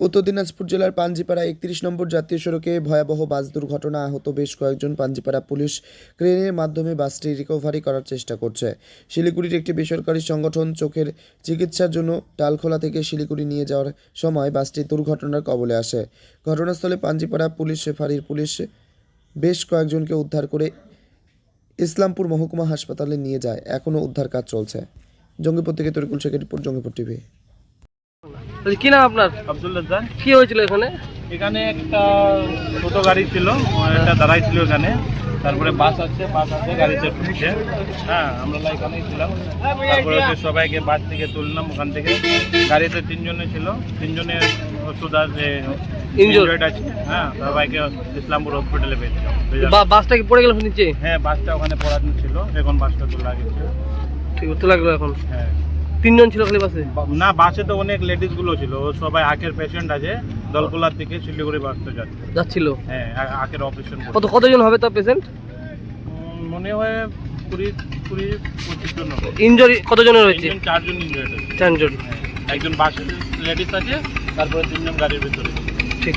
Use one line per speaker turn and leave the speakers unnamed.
উত্তর দিনাজপুর জেলার পাঞ্জিপাড়া একত্রিশ নম্বর জাতীয় সড়কে ভয়াবহ বাস দুর্ঘটনা আহত বেশ কয়েকজন পাঞ্জিপাড়া পুলিশ ক্রেনের মাধ্যমে বাসটি রিকভারি করার চেষ্টা করছে। শিলিগুড়ির একটি বেসরকারি সংগঠন চোখের চিকিৎসার জন্য ডালখোলা থেকে শিলিগুড়ি নিয়ে যাওয়ার সময় বাসটি দুর্ঘটনার কবলে আসে। ঘটনাস্থলে পাঞ্জিপাড়া পুলিশ ফাঁড়ির পুলিশ বেশ কয়েকজনকে উদ্ধার করে ইসলামপুর মহকুমা হাসপাতালে নিয়ে যায়। এখনও উদ্ধার কাজ চলছে। জঙ্গিপুর থেকে তরিকুল শেখের রিপোর্ট, জঙ্গিপুর টিভি।
কি নাম আপনার?
আব্দুল রাজ্জাক
কি হয়েছিল এখানে?
এখানে একটা ছোট গাড়ি ছিল একটা দাঁড়াই ছিল এখানে। তারপরে বাস আছে বাস আছে গাড়িতে ঢুকছে হ্যাঁ আমরা না এখানেই ছিলাম। তারপরে হচ্ছে সবাইকে বাস থেকে তুললাম ওখান থেকে। গাড়িতে তিনজনে ছিল। তিনজনের ওষুধ আছে
injured
আছে হ্যাঁ সবাইকে ইসলামপুর হসপিটালে পেয়েছিলাম
বা- বাসটা কি পড়ে গেল নিচে?
হ্যাঁ বাসটা ওখানে পড়ানো ছিল। এখন বাসটা তোলা গেছে।
ঠিক আছে লাগল এখন।
হ্যাঁ।
তিনজন ছিল খালি বাসে?
না বাসে তো অনেক লেডিসগুলো ছিল। সবাই আখের পেশেন্ট আছে। দলকোলার থেকে শিলিগুড়ি বাসতে যাচ্ছে।
যাচ্ছিল?
হ্যাঁ আখের অপারেশন
কত কতজন হবে তার পেশেন্ট
মনে হয় কুড়ি কুড়ি পঁচিশ জন হবে।
ইনজুরি কতজনের হয়েছে?
চারজন আছে।
চারজন।
একজন বাসে লেডিস আছে তারপরে তিনজন গাড়ির ভিতরে।
ঠিক।